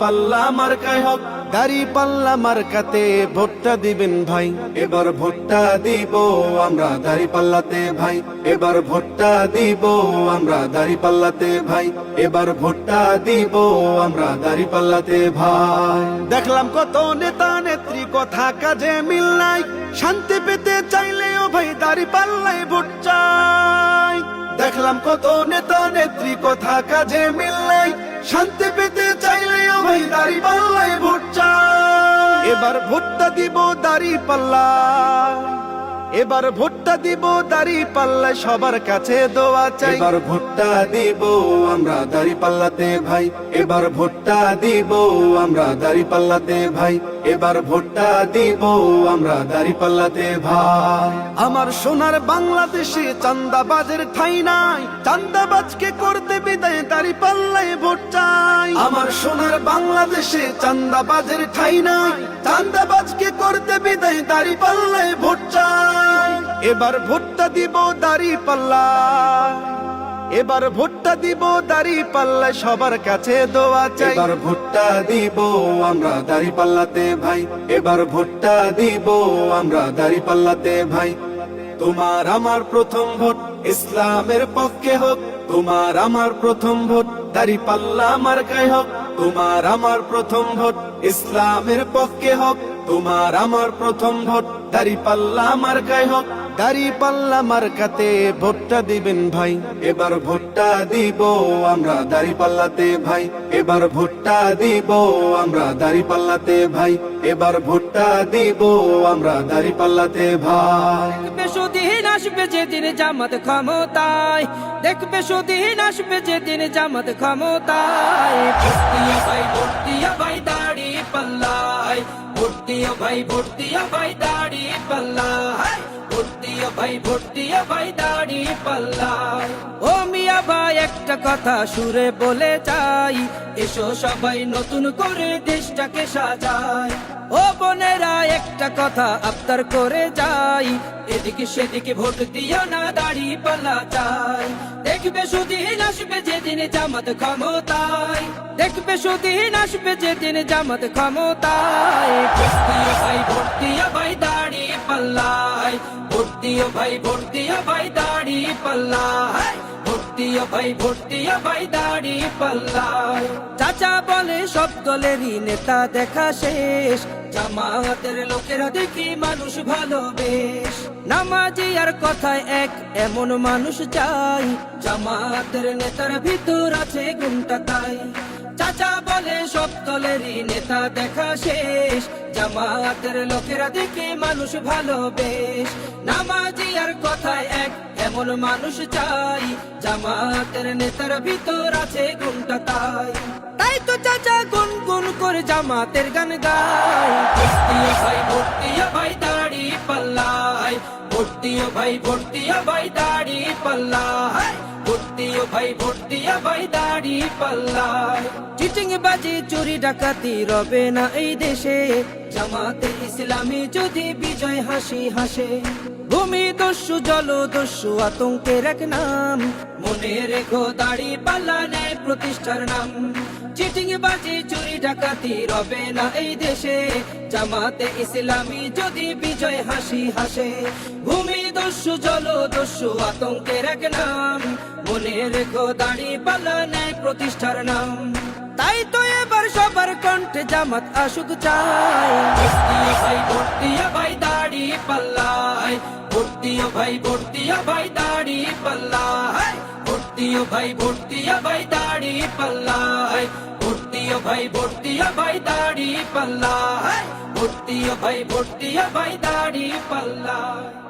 পাল্লা আমার কায় হোক। দাড়ি পাল্লা মার্কাতে ভোটটা দিবেন ভাই। এবার ভোটটা দিব আমরা পাল্লাতে ভাই। এবার ভোটটা দিব আমরা পাল্লাতে ভাই। এবার ভোটটা দিব আমরা পাল্লাতে ভাই। দেখলাম কত নেতা নেত্রী, কথা কাজে মিল নাই। শান্তি পেতে চাইলেও ভাই দাড়ি পাল্লায় ভোট চাই। দেখলাম কত নেতা নেত্রী, কথা কাজে মিল নাই। শান্তি এবার ভোটটা দিব দাড়ি পাল্লা। এবার ভোটটা দিব দাড়ি পাল্লায় সবার কাছে দোয়া চাই। এবার ভোটটা দিব আমরা দাড়ি পাল্লাতে ভাই। এবার ভোটটা দিব আমরা দাড়ি পাল্লাতে ভাই। এবার ভোটটা দিব আমরা দাড়ি পাল্লাতে ভাই। আমার সোনার বাংলাদেশে চান্দাবাজের ঠাই নাই। চান্দাবাজকে সোনার বাংলাদেশে চান্দাবাজের ঠাই নাই। চান্দাবাজকে করতে বিদায় দাড়ি পাল্লায় ভোট চাই। এবার ভোটটা দিব দাড়ি পাল্লা এবার ভোটটা দিব দাড়ি পাল্লায়, সবার কাছে দোয়া চাই। এবার ভোটটা দিব আমরা দাড়ি পাল্লাতে ভাই। এবার ভোটটা দিব আমরা দাড়ি পাল্লাতে ভাই। তোমার আমার প্রথম ভোট, ইসলামের পক্ষে হোক। তোমার আমার প্রথম ভোট, দাড়ি পাল্লা আমার কায় হোক। তোমার আমার প্রথম ভোট, ইসলামের পক্ষে হোক। তোমার আমার প্রথম ভোট, দাড়ি পাল্লা আমার গায়ে হোক। দাড়ি পাল্লা মার্কাতে ভোটটা দিবেন ভাই। এবার ভোটটা দিব আমরা দাড়ি পাল্লাতে ভাই। এবার ভোটটা দিব আমরা দাড়ি পাল্লাতে ভাই। এবার ভোটটা দিব আমরা দাড়ি পাল্লাতে ভাই। আসবে যেদিন জামাত ক্ষমতায়। দেখবে সুদিন আসবে যেদিন জামাত ক্ষমতায়। ভাই ভাই দাড়ি পাল্লায়। ভাই ভাই দাড়ি পাল্লায়। ভাই ভাই দাড়ি ও মিয়া ভাই, একটা কথা সুরে বলে এসো সবাই নতুন করে দেশটাকে ও বোনেরা, একটা কথা করে যাই এদিকে সেদিকে ভোট দিও না, দাড়ি পাল্লা চাই। দেখবে সুদিন আসবে যেদিন জামাত ক্ষমতায়। দেখবে সুদিন আসবে যেদিন জামাত ক্ষমতায়। ভাই ভর্তিও ভাই দাড়ি পাল্লায় ভাই ভাই, দাড়ি ভর্তিও ভাই ভাই, দাড়ি পাল্লায় চাচা বলে, সব দলেরই নেতা দেখা শেষ। জামাতের লোকেরা দেখি মানুষ ভালোবেশ। নামাজি আর কথায় এক, এমন মানুষ চাই। জামাতের নেতার ভিতর আছে গুণটা তাই। চাচা বলে, সব দলেরই নেতা দেখা শেষ। জামাতের লোকেরা দেখে মানুষ ভালোবেশ নামাজি আর কথায় এক, এমন মানুষ চাই। জামাতের নেতার ভিতর আছে গুণটা তাই। তাই তো চাচা গুন গুন করে জামাতের গান গায় ভাই, ভর্তিও ভাই, দাড়ি পাল্লায়। ভর্তিও ভাই ভর্তিও ভাই, দাড়ি পাল্লায়। ভর্তিও ভাই ভর্তিও ভাই, দাড়ি পাল্লায়। চিটিং বাজি, চুরি ডাকাতি রবে না এই দেশে। জামাতে ইসলামী যদি বিজয় হাসি হাসে। ভূমি দস্যু আতঙ্কের এক নাম। মনে রেখো দাড়ি পাল্লা নেয় প্রতিষ্ঠার নাম। চিটিং বাজি, চুরি ডাকাতি রবে না এই দেশে। জামাতে ইসলামী যদি বিজয় হাসি হাসে। ভূমি দস্যু জল দস্যু আতঙ্কের এক নাম মনে রেখো দাড়ি পাল্লা নেয় প্রতিষ্ঠার নাম তাই তো এবার সবার কণ্ঠে জামাত আসুক চাই ভাই ভর্তিও ভাই দাড়ি পাল্লায় ভর্তিও ভাই ভর্তিও ভাই দাড়ি পাল্লায় ভর্তিও ভাই ভর্তিও ভাই দাড়ি পাল্লায় ভর্তিও ভাই ভর্তিও ভাই দাড়ি পাল্লায় ভর্তিও ভাই ভর্তিও ভাই দাড়ি পাল্লায়